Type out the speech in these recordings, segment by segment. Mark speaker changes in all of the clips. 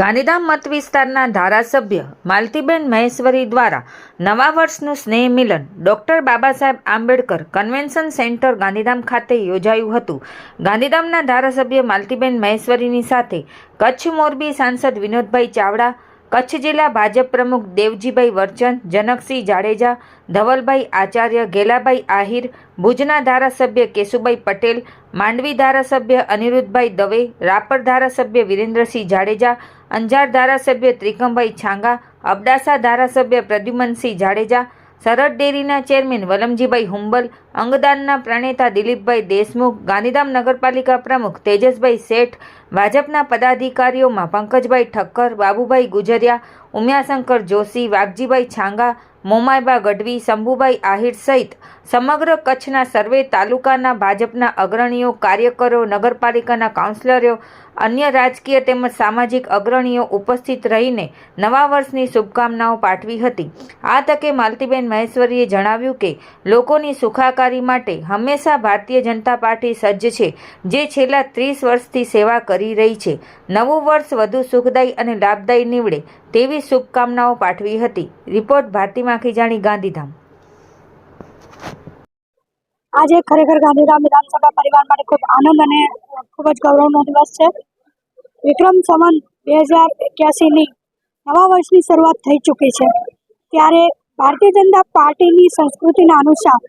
Speaker 1: ગાંધીધામ મત વિસ્તારના ધારાસભ્ય માલતીબેન મહેશ્વરી દ્વારા નવા વર્ષનું સ્નેહ મિલન doctor Baba Saheb Ambedkar convention centre Gandhidham ખાતે યોજાયું હતું. ગાંધીધામના ધારાસભ્ય માલતીબેન મહેશ્વરીની સાથે કચ્છ મોરબી સાંસદ વિનોદભાઈ ચાવડા કચ્છ જિલ્લા ભાજપ પ્રમુખ દેવજીભાઈ વર્ચન, જનકસિંહ જાડેજા, ધવલભાઈ આચાર્ય, ગેલાભાઈ આહિર, ભુજના ધારાસભ્ય કેશુભાઈ પટેલ, માંડવી ધારાસભ્ય અનિરુદ્ધભાઈ દવે, રાપર ધારાસભ્ય વિરેન્દ્રસિંહ જાડેજા, અંજાર ધારાસભ્ય ત્રિકમભાઈ છાંગા, અબડાસા ધારાસભ્ય પ્રદ્યુમનસિંહ જાડેજા સરહદ ડેરીના ચેરમેન વલમજીભાઈ હુંબલ, અંગદાનના પ્રણેતા દિલીપભાઈ દેશમુખ, ગાંધીધામ નગરપાલિકા પ્રમુખ તેજસભાઈ શેઠ, ભાજપના પદાધિકારીઓમાં પંકજભાઈ ઠક્કર, બાબુભાઈ ગુજરિયા ઉમિયાશંકર જોશી, વાઘજીભાઈ છાંગા મોમાયબા ગઢવી, શંભુભાઈ આહિર સહિત સમગ્ર કચ્છના સર્વે તાલુકાના ભાજપના અગ્રણીઓ, કાર્યકરો, નગરપાલિકાના કાઉન્સિલરો, અન્ય રાજકીય તેમજ સામાજિક અગ્રણીઓ ઉપસ્થિત રહીને નવા વર્ષની શુભકામનાઓ પાઠવી હતી. આ તકે માલતીબેન મહેશ્વરીએ જણાવ્યું કે, લોકોની સુખાકારી માટે હંમેશા ભારતીય જનતા પાર્ટી સજ્જ છે, જે છેલ્લા ત્રીસ વર્ષથી સેવા કરી રહી છે. નવું વર્ષ વધુ સુખદાયી અને લાભદાયી નીવડે તેવી શુભકામનાઓ પાઠવી હતી. રિપોર્ટ ભારતી માખીજાણી ગાંધીધામ.
Speaker 2: આજે ખરેખર ગાંધીધામ વિધાનસભા પરિવાર માટે ખૂબ આનંદ અને ખૂબ જ ગૌરવનો દિવસ છે. વિક્રમ સંવત બે હજાર એક્યાસીની નવા વર્ષની શરૂઆત થઈ ચૂકી છે. ત્યારે ભારતીય જનતા પાર્ટીની સંસ્કૃતિના અનુસાર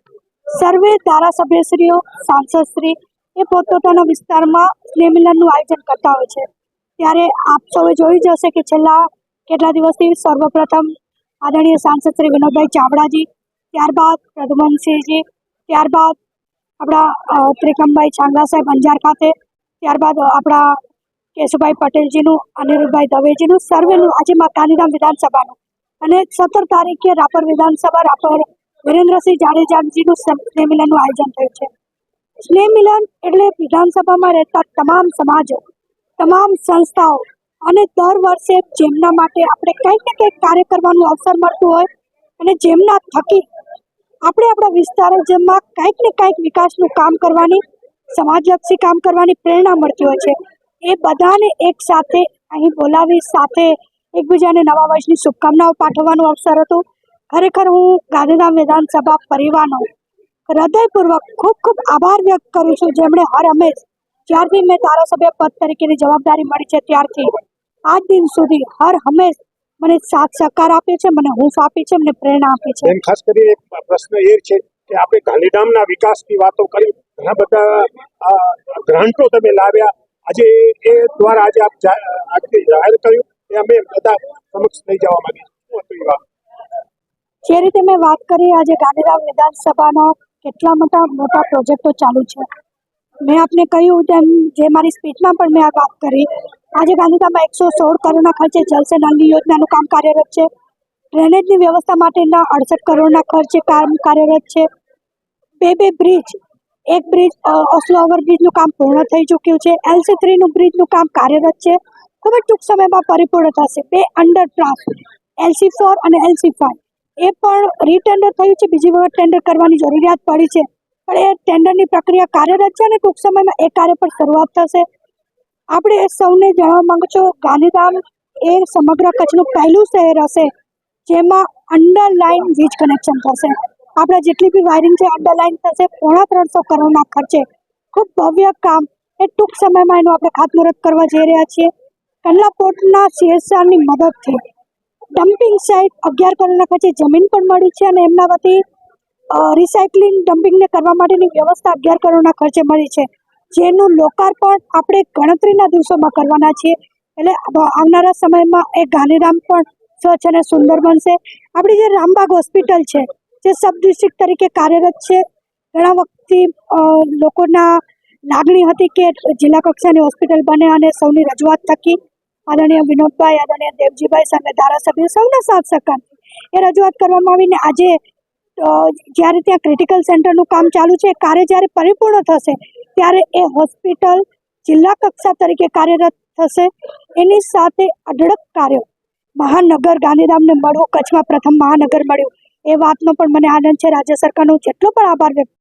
Speaker 2: સર્વે ધારાસભ્યશ્રીઓ, સાંસદશ્રી એ પોતપોતાના વિસ્તારમાં સ્નેહ મિલનનું આયોજન કરતા હોય છે. ત્યારે આપ સૌએ જોયું જ હશે કે છેલ્લા કેટલા દિવસથી સર્વપ્રથમ આદરણીય સાંસદ શ્રી વિનોદભાઈ ચાવડાજી, ત્યારબાદ પ્રદ્યુમનસિંહજી ત્યારબાદ આપણા ત્રિકમભાઈ છાંગા સાહેબ અંજાર ખાતે, ત્યારબાદ આપણા કેશુભાઈ પટેલજીનું, અનિરુદ્ધભાઈ દવેજીનું, સર્વેનું, આજે ગાંધીધામ વિધાનસભાનું. અને સત્તર તારીખે રાપર વિધાનસભા, રાપર વિરેન્દ્રસિંહ જાડેજાજીનું સ્નેહ મિલનનું આયોજન થયું છે. સ્નેહ મિલન એટલે વિધાનસભામાં રહેતા તમામ સમાજો, તમામ સંસ્થાઓ અને દર વર્ષે જેમના માટે આપણે કંઈક ને કંઈક કાર્ય કરવાનું અવસર મળતું હોય અને જેમના થકી આપણે આપણા વિસ્તારો જેમાં કંઈક ને કંઈક વિકાસનું કામ કરવાની, સમાજલક્ષી કામ કરવાની પ્રેરણા મળતી હોય છે. એ બધાને એક સાથે અહીં બોલાવી, સાથે એકબીજાને નવા વર્ષની શુભકામનાઓ પાઠવવાનો અવસર હતો. ખરેખર હું ગાંધીધામ વિધાનસભા પરિવારનો હૃદયપૂર્વક ખૂબ ખૂબ આભાર વ્યક્ત કરું છું. જેમણે હર હંમેશ જ્યારથી મેં ધારાસભ્ય પદ તરીકેની જવાબદારી મળી છે, ત્યારથી આજ દિન સુધી હર હંમેશ મને સાથ સહકાર આપે છે મને હૂંફ આપી છે મને પ્રેરણા આપી છે.
Speaker 3: ખાસ કરીને પ્રશ્ન એ છે કે આપણે ગાંધીધામના વિકાસની વાતો કરી ઘણા બધા ગ્રાન્ટો તમે લાવ્યા. આજે એ દ્વારા આજે આપ આજે જાહેર કર્યું એ અમે બધા સમક્ષ લઈ જવા માંગીએ
Speaker 2: જે રીતે મેં વાત કરી આજે ગાંધીધામ વિધાનસભાના કેટલા મોટા મોટા પ્રોજેક્ટો ચાલુ છે. મેં આપને કહ્યું તેમ જે મારી સ્પીચમાં પણ મેં આ વાત કરી આજે ગાંધીધામમાં એકસો સોળ કરોડના ખર્ચે જલસે નલની યોજનાનું કામ કાર્યરત છે. ડ્રેનેજની વ્યવસ્થા માટેના અડસઠ કરોડના ખર્ચે કામ કાર્યરત છે. બે બે બ્રિજ, એક બ્રિજ ઓસ્લો ઓવરબ્રિજનું કામ પૂર્ણ થઈ ચૂક્યું છે. એલસી થ્રીનું બ્રિજનું કામ કાર્યરત છે. ખૂબ જ ટૂંક સમયમાં પરિપૂર્ણ થશે. બે અંડરપાસ એલસી ફોર અને એલસી ફાઈવ એ પણ રીટેન્ડર થયું છે. બીજી વખત ટેન્ડર કરવાની જરૂરિયાત પડી છે. પણ એ ટેન્ડરની પ્રક્રિયા કાર્યરત છે અને ટૂંક સમયમાં એ કાર્ય પર શરૂઆત થશે. આપણે સૌને જણાવવા માંગુ છું, ગાંધીધામ એ સમગ્ર કચ્છનું પહેલું શહેર હશે, જેમાં અંડરલાઇન વીજ કનેક્શન થશે. આપણે જેટલી બી વાયરિંગ છે અંડરલાઇન થશે, પોણા ત્રણસો કરોડના ખર્ચે. ખૂબ ભવ્ય કામ. એ ટૂંક સમયમાં એનું આપણે ખાતમુહૂર્ત કરવા જઈ રહ્યા છીએ. કંડલા પોર્ટના સીએસઆરની મદદથી. ડમ્પિંગ સાઇટ અગિયાર કરોડના ખર્ચે જમીન પણ મળી છે અને એમના વતી રિસાયકલિંગ ડમ્પિંગને કરવા માટેની વ્યવસ્થા અગિયાર કરોડના ખર્ચે મળી છે. જેનું લોકાર્પણ આપણે ગણતરીના દિવસોમાં કરવાના છીએ. એટલે આવનારા સમયમાં એ ગાંધીધામ પણ સ્વચ્છ અને સુંદર બનશે. આપણી જે રામબાગ હોસ્પિટલ છે, જે સબ ડિસ્ટ્રિક્ટ તરીકે કાર્યરત છે, ઘણા વખતથી લોકોના લાગણી હતી કે જિલ્લા કક્ષાની હોસ્પિટલ બને અને સૌની રજૂઆત થકી આદરણીય વિનોદભાઈ, આદરણીય દેવજીભાઈ સામે ધારાસભ્ય સૌના સાથ સહકાર. એ રજૂઆત કરવામાં આવીને આજે જ્યારે ત્યાં ક્રિટિકલ સેન્ટરનું કામ ચાલુ છે, કાર્ય જ્યારે પરિપૂર્ણ થશે ત્યારે એ હોસ્પિટલ જિલ્લા કક્ષા તરીકે કાર્યરત થશે. એની સાથે અઢળક કાર્યો. મહાનગર ગાંધીધામને મળવું, કચ્છમાં પ્રથમ મહાનગર મળ્યું. એ વાતનો પણ મને આનંદ છે. રાજ્ય સરકારનો જેટલો પણ આભાર વ્યક્ત